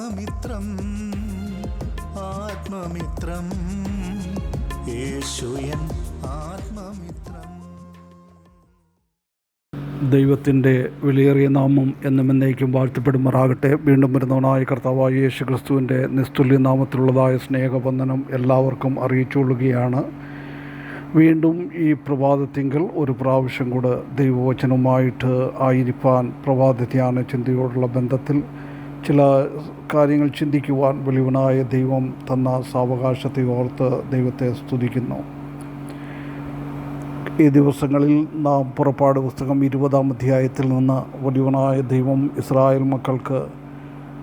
ആത്മമിത്രം ആത്മമിത്രം. യേശുയൻ ആത്മമിത്രം. ദൈവത്തിന്റെ വിലയേറിയ നാമം എന്നും എന്നേക്കും വാഴ്ത്തപ്പെടുമാറാകട്ടെ. വീണ്ടും വരുന്നവനായ കർത്താവായ യേശു ക്രിസ്തുവിന്റെ നിസ്തുല്യ നാമത്തിലുള്ളതായ സ്നേഹബന്ധനം എല്ലാവർക്കും അറിയിച്ചുകൊള്ളുകയാണ്. വീണ്ടും ഈ പ്രഭാതത്തിങ്കൽ ഒരു പ്രാവശ്യം കൂടെ ദൈവവചനവുമായിട്ട് ആയിരിക്കാൻ പ്രഭാത ധ്യാന ചിന്തയോടുള്ള ബന്ധത്തിൽ ചില കാര്യങ്ങൾ ചിന്തിക്കുവാൻ വെളിവനായ ദൈവം തന്ന സാവകാശത്തെ ഓർത്ത് ദൈവത്തെ സ്തുതിക്കുന്നു. ഈ ദിവസങ്ങളിൽ നാം പുറപ്പാട് പുസ്തകം ഇരുപതാം അധ്യായത്തിൽ നിന്ന് വലിയവനായ ദൈവം ഇസ്രായേൽ മക്കൾക്ക്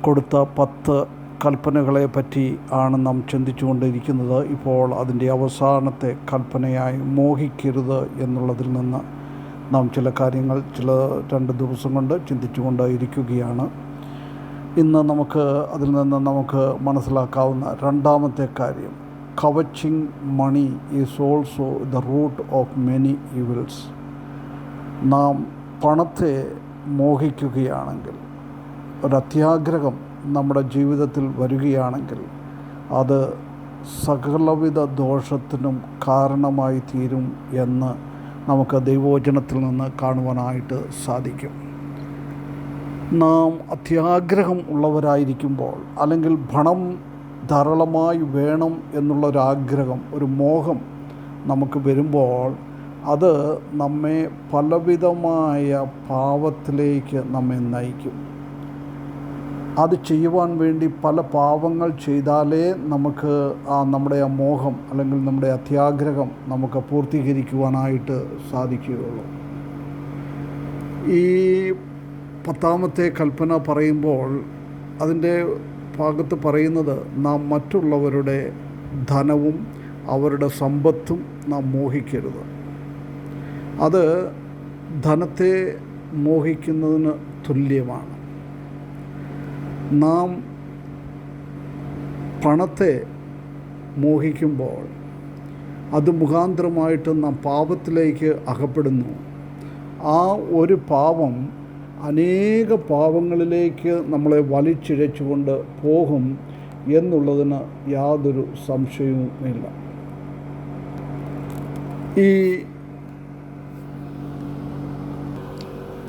കൊടുത്ത പത്ത് കൽപ്പനകളെ പറ്റി ആണ് നാം ചിന്തിച്ചുകൊണ്ടിരിക്കുന്നത്. ഇപ്പോൾ അതിന്റെ അവസാനത്തെ കൽപ്പനയായി മോഹിക്കരുത് എന്നുള്ളതിൽ നിന്ന് നാം ചില കാര്യങ്ങൾ ചില രണ്ട് ദിവസം കൊണ്ട് ചിന്തിച്ചുകൊണ്ട് ഇരിക്കുകയാണ് ഇന്ന് നമുക്ക് അതിൽ നിന്ന് നമുക്ക് മനസ്സിലാക്കാവുന്ന രണ്ടാമത്തെ കാര്യം. Coveting money is also the root of many evils നാം പണത്തെ മോഹിക്കുകയാണെങ്കിൽ ഒരത്യാഗ്രഹം നമ്മുടെ ജീവിതത്തിൽ വരികയാണെങ്കിൽ അത് സകലവിധ ദോഷത്തിനും കാരണമായി തീരും എന്ന് നമുക്ക് ദൈവവചനത്തിൽ നിന്ന് കാണുവാനായിട്ട് സാധിക്കും. നാം അത്യാഗ്രഹം ഉള്ളവരായിരിക്കുമ്പോൾ അല്ലെങ്കിൽ പണം ധാരാളമായി വേണം എന്നുള്ളൊരാഗ്രഹം ഒരു മോഹം നമുക്ക് വരുമ്പോൾ അത് നമ്മെ പലവിധമായ പാവത്തിലേക്ക് നമ്മെ നയിക്കും. അത് ചെയ്യുവാൻ വേണ്ടി പല പാവങ്ങൾ ചെയ്താലേ നമുക്ക് ആ നമ്മുടെ ആ മോഹം അല്ലെങ്കിൽ നമ്മുടെ അത്യാഗ്രഹം നമുക്ക് പൂർത്തീകരിക്കുവാനായിട്ട് സാധിക്കുകയുള്ളൂ. ഈ പത്താമത്തെ കൽപ്പന പറയുമ്പോൾ അതിന്റെ ഭാഗത്ത് പറയുന്നത് നാം മറ്റുള്ളവരുടെ ധനവും അവരുടെ സമ്പത്തും നാം മോഹിക്കരുത്. അത് ധനത്തെ മോഹിക്കുന്നതിന് തുല്യമാണ്. നാം പണത്തെ മോഹിക്കുമ്പോൾ അത് മുഖാന്തരമായിട്ട് നാം പാപത്തിലേക്ക് അകപ്പെടുന്നു. ആ ഒരു പാപം അനേക പാവങ്ങളിലേക്ക് നമ്മളെ വലിച്ചിഴച്ചുകൊണ്ട് പോകും എന്നുള്ളതിന് യാതൊരു സംശയവുമില്ല ഈ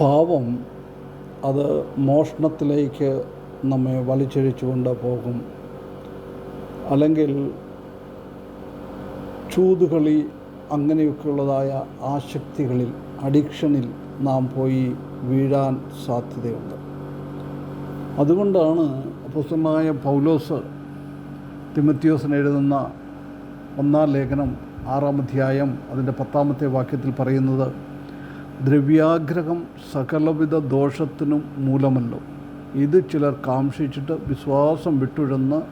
പാവം അത് മോഷണത്തിലേക്ക് നമ്മെ വലിച്ചിഴച്ചുകൊണ്ട് പോകും. അല്ലെങ്കിൽ ചൂതുകളി അങ്ങനെയൊക്കെയുള്ളതായ ആശക്തികളിൽ അഡിക്ഷനിൽ നാം പോയി വീഴാൻ സാധ്യതയുണ്ട്. അതുകൊണ്ടാണ് അപ്പസ്തനായ പൗലോസ് തിമത്യോസിന് എഴുതുന്ന ഒന്നാം ലേഖനം ആറാം അധ്യായം അതിന്റെ പത്താമത്തെ വാക്യത്തിൽ പറയുന്നത് ദ്രവ്യാഗ്രഹം സകലവിധ ദോഷത്തിനും മൂലമല്ലോ. ഇത് ചിലർ കാംക്ഷിച്ചിട്ട് വിശ്വാസം വിട്ടുഴന്ന്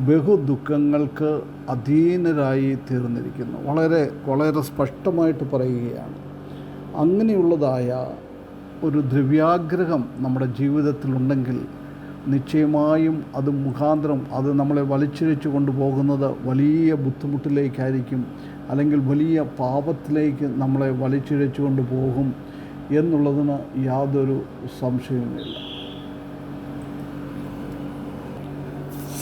ബഹുദുഃഖങ്ങൾക്ക് അധീനരായി തീർന്നിരിക്കുന്നു. വളരെ വളരെ സ്പഷ്ടമായിട്ട് പറയുകയാണ്. അങ്ങനെയുള്ളതായ ഒരു ദ്രവ്യാഗ്രഹം നമ്മുടെ ജീവിതത്തിലുണ്ടെങ്കിൽ നിശ്ചയമായും അത് മുഖാന്തരം അത് നമ്മളെ വലിച്ചിഴച്ചു കൊണ്ടുപോകുന്നത് വലിയ ബുദ്ധിമുട്ടിലേക്കായിരിക്കും അല്ലെങ്കിൽ വലിയ പാപത്തിലേക്ക് നമ്മളെ വലിച്ചിഴച്ചു കൊണ്ടുപോകും എന്നുള്ളതിന് യാതൊരു സംശയവുമില്ല.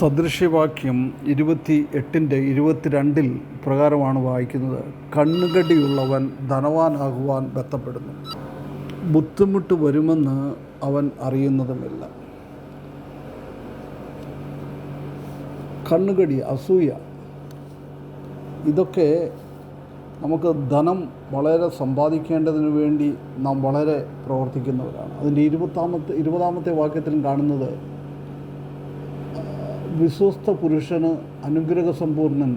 സദൃശ്യവാക്യം ഇരുപത്തി എട്ടിന്റെ ഇരുപത്തിരണ്ടിൽ പ്രകാരമാണ് വായിക്കുന്നത്. കണ്ണുകടിയുള്ളവൻ ധനവാനാകുവാൻ ബന്ധപ്പെടുന്നു ബുദ്ധിമുട്ട് വരുമെന്ന് അവൻ അറിയുന്നതുമില്ല. കണ്ണുകടി അസൂയ ഇതൊക്കെ നമുക്ക് ധനം വളരെ സമ്പാദിക്കേണ്ടതിന് വേണ്ടി നാം വളരെ പ്രവർത്തിക്കുന്നവരാണ്. അതിന്റെ ഇരുപത്താമത്തെ ഇരുപതാമത്തെ വാക്യത്തിലും കാണുന്നത് വിശ്വസ്ത പുരുഷന് അനുഗ്രഹസമ്പൂർണൻ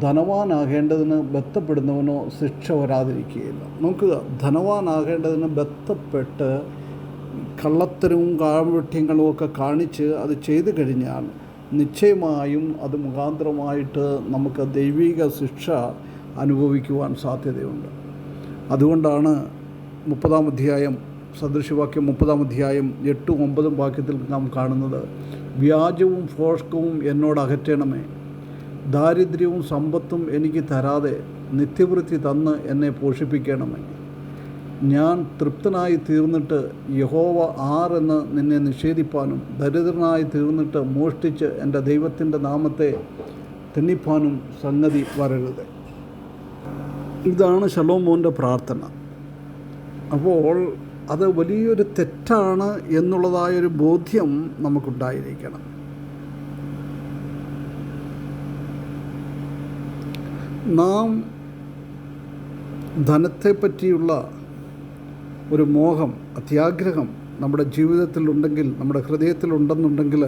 ധനവാനാകേണ്ടതിന് ബന്ധപ്പെടുന്നവനോ ശിക്ഷ വരാതിരിക്കുകയില്ല. നോക്കുക ധനവാനാകേണ്ടതിന് ബന്ധപ്പെട്ട് കള്ളത്തരവും കാഴ്വെട്യങ്ങളും ഒക്കെ കാണിച്ച് അത് ചെയ്തു കഴിഞ്ഞാൽ നിശ്ചയമായും അത് മുഖാന്തരമായിട്ട് നമുക്ക് ദൈവിക ശിക്ഷ അനുഭവിക്കുവാൻ സാധ്യതയുണ്ട്. അതുകൊണ്ടാണ് മുപ്പതാം അധ്യായം സദൃശവാക്യം മുപ്പതാം അധ്യായം എട്ടും ഒമ്പതും വാക്യത്തിൽ നാം കാണുന്നത് വ്യാജവും ഫോഷ്കവും എന്നോട് അകറ്റണമേ. ദാരിദ്ര്യവും സമ്പത്തും എനിക്ക് തരാതെ നിത്യവൃത്തി തന്ന് എന്നെ പോഷിപ്പിക്കണമേ. ഞാൻ തൃപ്തനായി തീർന്നിട്ട് യഹോവ ആരെന്ന് നിന്നെ നിഷേധിപ്പാനും ദരിദ്രനായി തീർന്നിട്ട് മോഷ്ടിച്ച് എന്റെ ദൈവത്തിന്റെ നാമത്തെ തെന്നിപ്പാനും സംഗതി വരരുത്. ഇതാണ് ശലോമോന്റെ പ്രാർത്ഥന. അപ്പോൾ അത് വലിയൊരു തെറ്റാണ് എന്നുള്ളതായൊരു ബോധ്യം നമുക്കുണ്ടായിരിക്കണം. നാം ധനത്തെ പറ്റിയുള്ള ഒരു മോഹം അത്യാഗ്രഹം നമ്മുടെ ജീവിതത്തിലുണ്ടെങ്കിൽ നമ്മുടെ ഹൃദയത്തിലുണ്ടെന്നുണ്ടെങ്കിൽ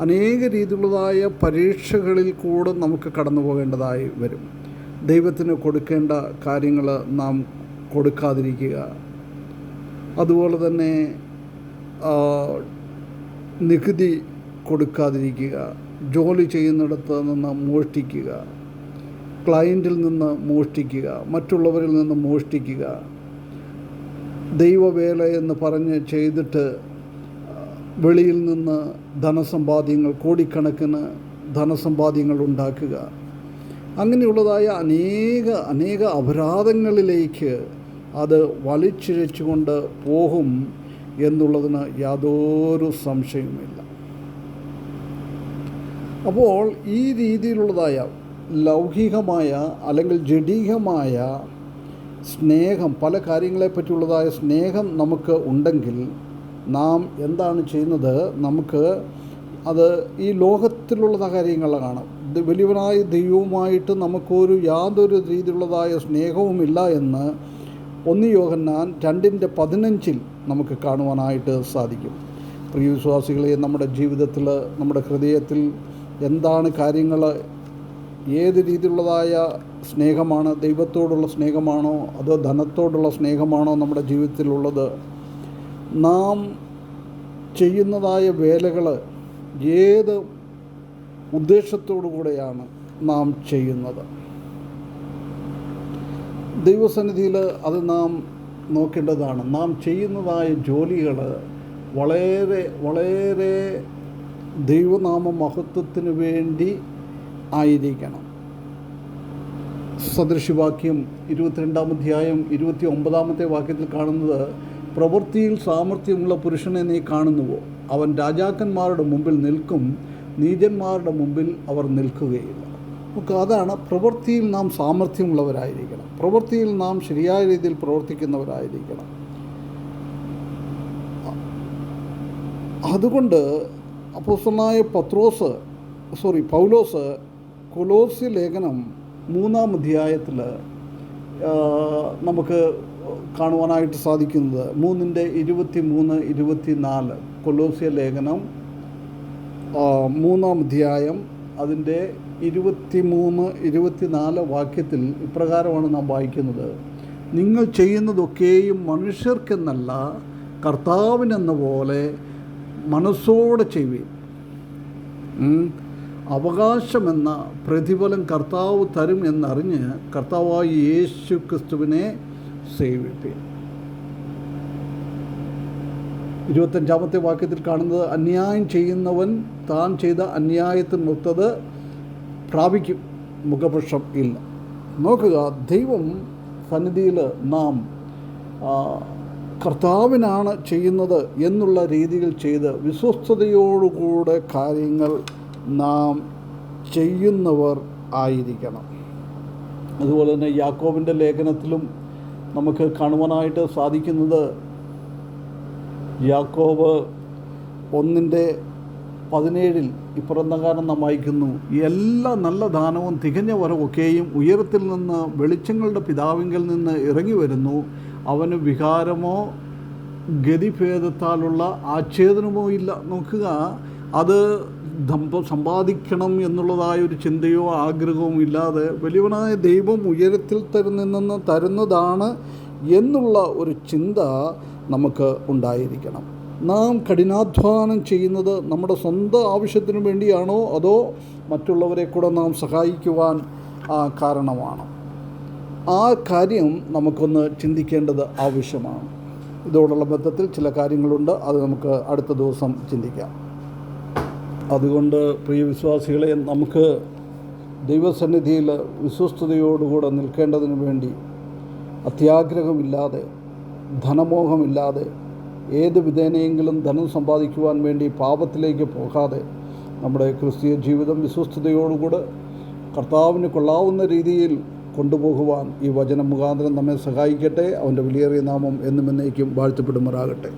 അനേക രീതിയിലുള്ളതായ പരീക്ഷകളിൽ കൂടെ നമുക്ക് കടന്നു പോകേണ്ടതായി വരും. ദൈവത്തിന് കൊടുക്കേണ്ട കാര്യങ്ങൾ നാം കൊടുക്കാതിരിക്കുക അതുപോലെ തന്നെ നികുതി കൊടുക്കാതിരിക്കുക ജോലി ചെയ്യുന്നിടത്ത് നിന്ന് മോഷ്ടിക്കുക ക്ലയന്റിൽ നിന്ന് മോഷ്ടിക്കുക മറ്റുള്ളവരിൽ നിന്ന് മോഷ്ടിക്കുക ദൈവവേല എന്ന് പറഞ്ഞ് ചെയ്തിട്ട് വെളിയിൽ നിന്ന് ധനസമ്പാദ്യങ്ങൾ കോടിക്കണക്കിന് ധനസമ്പാദ്യങ്ങൾ ഉണ്ടാക്കുക. അങ്ങനെയുള്ളതായ അനേക അനേക അപരാധങ്ങളിലേക്ക് അത് വലിച്ചിഴച്ചുകൊണ്ട് പോകും എന്നുള്ളതിന് യാതൊരു സംശയവുമില്ല. അപ്പോൾ ഈ രീതിയിലുള്ളതായ ലൗകികമായ അല്ലെങ്കിൽ ജഡീകമായ സ്നേഹം പല കാര്യങ്ങളെപ്പറ്റിയുള്ളതായ സ്നേഹം നമുക്ക് ഉണ്ടെങ്കിൽ നാം എന്താണ് ചെയ്യുന്നത്? നമുക്ക് അത് ഈ ലോകത്തിലുള്ള കാര്യങ്ങളാണ് വലിയവനായ ദൈവവുമായിട്ട് നമുക്കൊരു യാതൊരു രീതിയിലുള്ളതായ സ്നേഹവുമില്ല എന്ന് ഒന്ന് യോഹന്നാൻ രണ്ടിന്റെ പതിനഞ്ചിൽ നമുക്ക് കാണുവാനായിട്ട് സാധിക്കും. പ്രിയ വിശ്വാസികളെ നമ്മുടെ ജീവിതത്തിൽ നമ്മുടെ ഹൃദയത്തിൽ എന്താണ് കാര്യങ്ങൾ? ഏത് രീതിയിലുള്ളതായ സ്നേഹമാണ്? ദൈവത്തോടുള്ള സ്നേഹമാണോ? അതോ ധനത്തോടുള്ള സ്നേഹമാണോ നമ്മുടെ ജീവിതത്തിലുള്ളത്? നാം ചെയ്യുന്നതായ വേലകൾ ഏത് ഉദ്ദേശത്തോടു കൂടെയാണ് നാം ചെയ്യുന്നത്? ദൈവസന്നിധിയിൽ അത് നാം നോക്കേണ്ടതാണ്. നാം ചെയ്യുന്നതായ ജോലികൾ വളരെ വളരെ ദൈവനാമ മഹത്വത്തിന് വേണ്ടി ആയിരിക്കണം. സദൃശിവാക്യം ഇരുപത്തിരണ്ടാം അധ്യായം ഇരുപത്തി ഒമ്പതാമത്തെ വാക്യത്തിൽ കാണുന്നത് പ്രവൃത്തിയിൽ സാമർഥ്യമുള്ള പുരുഷനെ നീ കാണുന്നുവോ? അവൻ രാജാക്കന്മാരുടെ മുമ്പിൽ നിൽക്കും നീചന്മാരുടെ മുമ്പിൽ അവർ നിൽക്കുകയില്ല. നമുക്ക് അതാണ് പ്രവൃത്തിയിൽ നാം സാമർഥ്യമുള്ളവരായിരിക്കണം. പ്രവൃത്തിയിൽ നാം ശരിയായ രീതിയിൽ പ്രവർത്തിക്കുന്നവരായിരിക്കണം. അതുകൊണ്ട് അപ്പോസ്തലനായ പത്രോസ് സോറി പൗലോസ് കൊലോസ്യ ലേഖനം മൂന്നാം അധ്യായത്തിൽ നമുക്ക് കാണുവാനായിട്ട് സാധിക്കുന്നത് മൂന്നിന്റെ ഇരുപത്തി മൂന്ന് ഇരുപത്തി നാല് കൊലോസ്യ ലേഖനം മൂന്നാം അധ്യായം അതിന്റെ ഇരുപത്തി മൂന്ന് ഇരുപത്തിനാല് വാക്യത്തിൽ ഇപ്രകാരമാണ് നാം വായിക്കുന്നത്. നിങ്ങൾ ചെയ്യുന്നതൊക്കെയും മനുഷ്യർക്കെന്നല്ല കർത്താവിനെന്ന പോലെ മനസ്സോടെ ചെയ്യുവീൻ. അവകാശമെന്ന പ്രതിഫലം കർത്താവ് തരും എന്നറിഞ്ഞ് കർത്താവായി യേശു ക്രിസ്തുവിനെ സേവിപ്പി ഇരുപത്തഞ്ചാമത്തെ വാക്യത്തിൽ കാണുന്നത് അന്യായം ചെയ്യുന്നവൻ താൻ ചെയ്ത അന്യായത്തിനൊത്തത് പ്രാപിക്കും. മുഖപക്ഷം ഇല്ല. നോക്കുക ദൈവം സന്നിധിയിൽ നാം കർത്താവിനാണ് ചെയ്യുന്നത് എന്നുള്ള രീതിയിൽ ചെയ്ത് വിശ്വസ്തയോടുകൂടെ കാര്യങ്ങൾ നാം ചെയ്യുന്നവർ ആയിരിക്കണം. അതുപോലെ തന്നെ യാക്കോബിന്റെ ലേഖനത്തിലും നമുക്ക് കാണുവാനായിട്ട് സാധിക്കുന്നത് യാക്കോബ് ഒന്നിന്റെ പതിനേഴിൽ ഇപ്രന്തകാരം നാം വായിക്കുന്നു. എല്ലാ നല്ല ദാനവും തികഞ്ഞ വരവൊക്കെയും ഉയരത്തിൽ നിന്ന് വെളിച്ചങ്ങളുടെ പിതാവിങ്കിൽ നിന്ന് ഇറങ്ങി വരുന്നു. അവന് വികാരമോ ഗതിഭേദത്താലുള്ള ആച്ഛേദനമോ ഇല്ല. നോക്കുക അത് സമ്പാദിക്കണം എന്നുള്ളതായ ഒരു ചിന്തയോ ആഗ്രഹവും ഇല്ലാതെ വലിയവനായ ദൈവം ഉയരത്തിൽ തരുന്ന തരുന്നതാണ് എന്നുള്ള ഒരു ചിന്ത നമുക്ക് ഉണ്ടായിരിക്കണം. നാം കഠിനാധ്വാനം ചെയ്യുന്നത് നമ്മുടെ സ്വന്തം ആവശ്യത്തിനു വേണ്ടിയാണോ അതോ മറ്റുള്ളവരെ കൂടെ നാം സഹായിക്കുവാൻ കാരണമാണ്? ആ കാര്യം നമുക്കൊന്ന് ചിന്തിക്കേണ്ടത് ആവശ്യമാണ്. ഇതോടുള്ള ബന്ധത്തിൽ ചില കാര്യങ്ങളുണ്ട്. അത് നമുക്ക് അടുത്ത ദിവസം ചിന്തിക്കാം. അതുകൊണ്ട് പ്രിയ വിശ്വാസികളെ നമുക്ക് ദൈവസന്നിധിയിൽ വിശ്വസ്തയോടുകൂടെ നിൽക്കേണ്ടതിന് വേണ്ടി അത്യാഗ്രഹമില്ലാതെ ധനമോഹമില്ലാതെ ഏത് വിധേനയെങ്കിലും ധനം സമ്പാദിക്കുവാൻ വേണ്ടി പാപത്തിലേക്ക് പോകാതെ നമ്മുടെ ക്രിസ്തീയ ജീവിതം വിശ്വസ്തയോടുകൂടെ കർത്താവിന് കൊള്ളാവുന്ന രീതിയിൽ കൊണ്ടുപോകുവാൻ ഈ വചനം മുഖാന്തരം നമ്മെ സഹായിക്കട്ടെ. അവന്റെ വിലയേറിയ നാമം എന്നും എന്നേക്കും വാഴ്ത്തപ്പെടുമാറാകട്ടെ.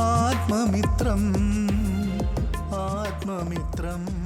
ആത്മമിത്രം ആത്മമിത്രം.